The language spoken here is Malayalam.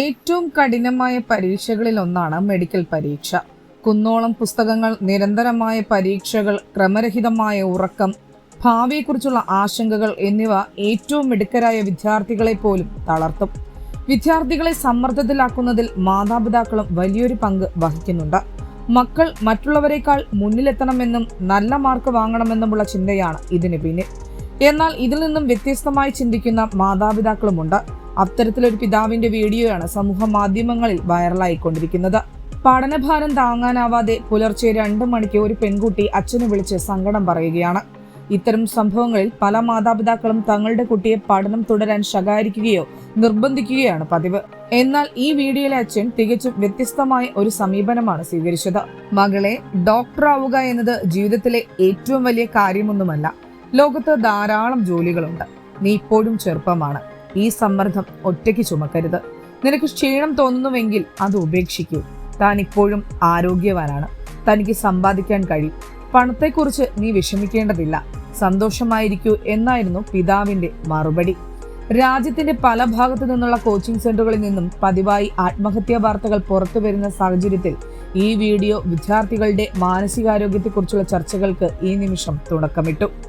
ഏറ്റവും കഠിനമായ പരീക്ഷകളിൽ ഒന്നാണ് മെഡിക്കൽ പരീക്ഷ. കുന്നോളം പുസ്തകങ്ങൾ നിരന്തരമായ പരീക്ഷകൾ ക്രമരഹിതമായ ഉറക്കം ഭാവിയെക്കുറിച്ചുള്ള ആശങ്കകൾ എന്നിവ ഏറ്റവും മിടുക്കരായ വിദ്യാർത്ഥികളെ പോലും തളർത്തും. വിദ്യാർത്ഥികളെ സമ്മർദ്ദത്തിലാക്കുന്നതിൽ മാതാപിതാക്കളും വലിയൊരു പങ്ക് വഹിക്കുന്നുണ്ട്. മക്കൾ മറ്റുള്ളവരെക്കാൾ മുന്നിലെത്തണമെന്നും നല്ല മാർക്ക് വാങ്ങണമെന്നുമുള്ള ചിന്തയാണ് ഇതിന് പിന്നിൽ. എന്നാൽ ഇതിൽ നിന്നും വ്യത്യസ്തമായി ചിന്തിക്കുന്ന മാതാപിതാക്കളുമുണ്ട്. അത്തരത്തിലൊരു പിതാവിന്റെ വീഡിയോയാണ് സമൂഹ മാധ്യമങ്ങളിൽ വൈറലായിക്കൊണ്ടിരിക്കുന്നത്. പഠനഭാരം താങ്ങാനാവാതെ പുലർച്ചെ രണ്ട് മണിക്ക് ഒരു പെൺകുട്ടി അച്ഛനെ വിളിച്ച് സങ്കടം പറയുകയാണ്. ഇത്തരം സംഭവങ്ങളിൽ പല മാതാപിതാക്കളും തങ്ങളുടെ കുട്ടിയെ പഠനം തുടരാൻ ശകാരിക്കുകയോ നിർബന്ധിക്കുകയാണ് പതിവ്. എന്നാൽ ഈ വീഡിയോയിലെ അച്ഛൻ തികച്ചും വ്യത്യസ്തമായ ഒരു സമീപനമാണ് സ്വീകരിച്ചത്. മകളെ ഡോക്ടറാവുക എന്നത് ജീവിതത്തിലെ ഏറ്റവും വലിയ കാര്യമൊന്നുമല്ല. ലോകത്ത് ധാരാളം ജോലികളുണ്ട്. നീ ഇപ്പോഴും ചെറുപ്പമാണ്. ഈ സമ്മർദ്ദം ഒറ്റയ്ക്ക് ചുമക്കരുത്. നിനക്ക് ക്ഷീണം തോന്നുന്നുവെങ്കിൽ അത് ഉപേക്ഷിക്കൂ. താൻ ഇപ്പോഴും ആരോഗ്യവാനാണ്. തനിക്ക് സമ്പാദിക്കാൻ കഴിയും. പണത്തെക്കുറിച്ച് നീ വിഷമിക്കേണ്ടതില്ല. സന്തോഷമായിരിക്കൂ എന്നായിരുന്നു പിതാവിന്റെ മറുപടി. രാജ്യത്തിന്റെ പല ഭാഗത്തു നിന്നുള്ള കോച്ചിംഗ് സെന്ററുകളിൽ നിന്നും പതിവായി ആത്മഹത്യാ വാർത്തകൾ പുറത്തു വരുന്ന സാഹചര്യത്തിൽ ഈ വീഡിയോ വിദ്യാർത്ഥികളുടെ മാനസികാരോഗ്യത്തെക്കുറിച്ചുള്ള ചർച്ചകൾക്ക് ഈ നിമിഷം തുടക്കമിട്ടു.